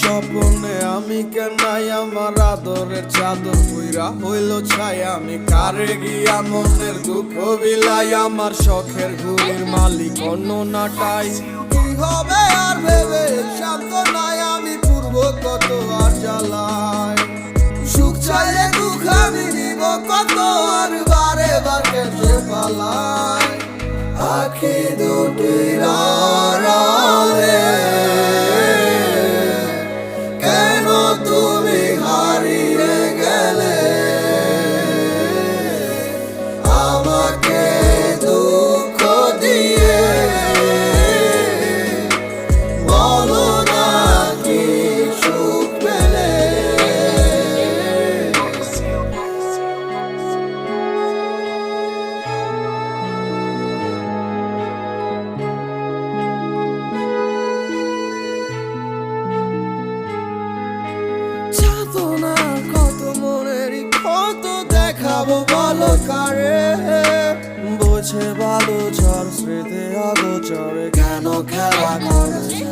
স্বপনে আমি কেনাই আমার আদরের চাদর পুইরা হইল ছাই। আমি কারে গিয়া মনের দুঃখ বিলাই আমার শখের ঘুরির মালিক অন্য নাটাই কি হবে আর ভেবে শান্ত নাই, আমি পূর্ব কত আর জ্বালাই। সুখ চাইলে দুঃখ আমি নিব, কত আর বারে বার কেটে পালাই। আখি দুটি রালে দেখাবো বলো কারে বোঝে ভালো ঝড় স্মৃতি আগোচরে। কেন খেলা করেছে?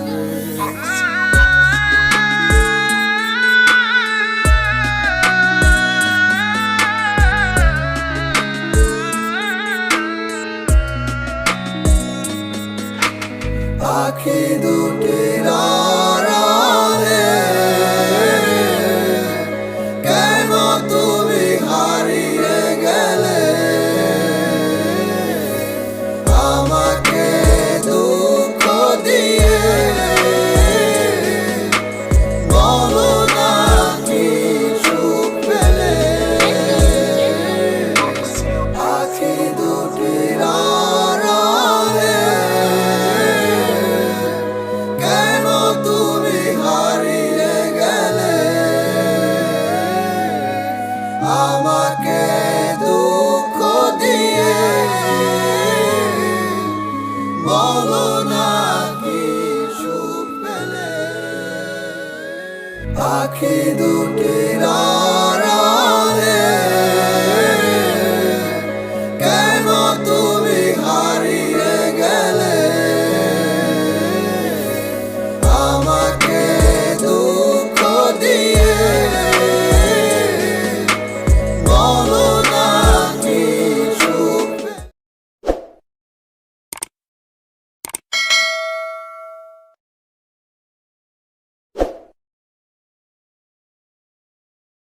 পাখি দুটি রালে আমাকে দুঃখ দিয়ে। বলো না কি সুখ পেলে? পাখি দুটি রে কেন তুমি